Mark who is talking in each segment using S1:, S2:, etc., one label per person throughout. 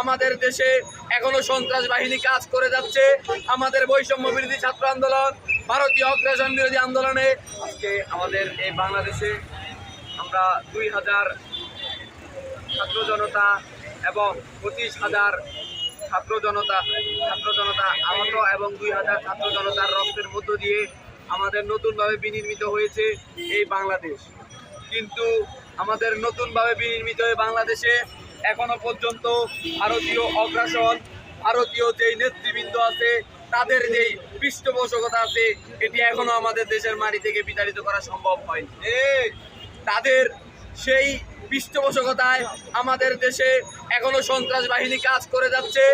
S1: আমাদের দেশে এখনও সন্ত্রাস বাহিনী কাজ করে যাচ্ছে। আমাদের বৈষম্য বিরোধী ছাত্র আন্দোলন, ভারতীয় অগ্রাসন বিরোধী আন্দোলনে আজকে আমাদের এই বাংলাদেশে আমরা দুই হাজার ছাত্র জনতা এবং পঁচিশ হাজার ছাত্র জনতা ছাত্র জনতা আহত এবং দুই হাজার ছাত্র জনতার রক্তের মধ্য দিয়ে আমাদের নতুনভাবে বিনির্মিত হয়েছে এই বাংলাদেশ। কিন্তু আমাদের নতুনভাবে বিনির্মিত হয়ে বাংলাদেশে এখনও পর্যন্ত ভারতীয় অগ্রাসন, ভারতীয় যেই নেতৃবৃন্দ আছে, তাদের যেই পৃষ্ঠপোষকতা আছে, এটি এখনও আমাদের দেশের মাটি থেকে বিতাড়িত করা সম্ভব হয়নি। তাদের সেই পৃষ্ঠপোষকতায় আমাদের দেশে এখনও সন্ত্রাস বাহিনী কাজ করে যাচ্ছে।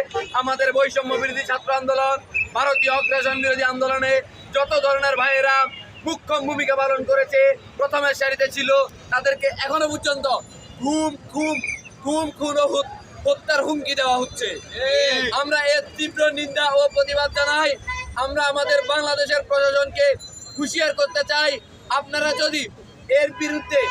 S1: আমাদের বৈষম্য বিরোধী ছাত্র আন্দোলন, ভারতীয় অগ্রাসন বিরোধী আন্দোলনে যত ধরনের ভাইয়েরা মুখ্যম ভূমিকা পালন করেছে, প্রথমের সারিতে ছিল, তাদেরকে এখনও পর্যন্ত ঘুম খুম খুম খুন ও হত- হত্যার হুমকি দেওয়া হচ্ছে। আমরা এর তীব্র নিন্দা ও প্রতিবাদ জানাই। আমরা আমাদের বাংলাদেশের প্রশাসনকে হুঁশিয়ার করতে চাই। আপনারা যদি এর বিরুদ্ধে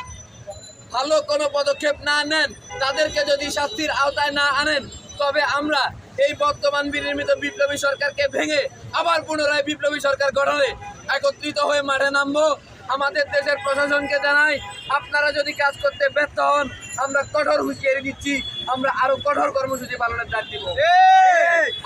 S1: ভালো কোনো পদক্ষেপ না নেন তাদেরকে যদি শাস্তির আওতায় না আনেন তবে আমরা এই বর্তমান বিনির্মিত বিপ্লবী সরকারকে ভেঙে আবার পুনরায় বিপ্লবী সরকার গঠনে একত্রিত হয়ে মাঠে নামবো। আমাদের দেশের প্রশাসনকে জানাই আপনারা যদি কাজ করতে ব্যর্থ হন আমরা কঠোর হুঁশিয়ারি দিচ্ছি আমরা আরও কঠোর কর্মসূচি পালনের ডাক দিব।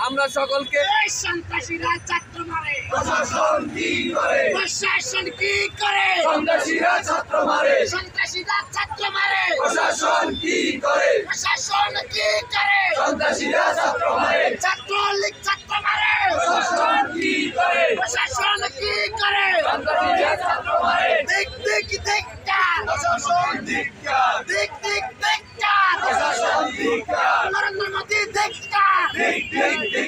S1: আমরা সকলকে
S2: সন্ত্রাসীরা ছাত্র মারে।
S1: প্রশাসন কি করে?
S2: প্রশাসন কি করে?
S1: সন্ত্রাসীরা ছাত্র মারে।
S2: সন্ত্রাসীরা ছাত্র মারে।
S1: প্রশাসন কি করে?
S2: প্রশাসন কি করে?
S1: সন্ত্রাসীরা ছাত্র মারে।
S2: ছাত্র লীগ ছাত্র মারে।
S1: প্রশাসন কি করে?
S2: প্রশাসন কি করে?
S1: সন্ত্রাসীরা ছাত্র মারে
S2: দিক দিক দিক
S1: প্রশাসন ধিক্কার
S2: দিক দিক
S1: প্রশাসন ধিক্কার
S2: দিক
S1: ধিক্কার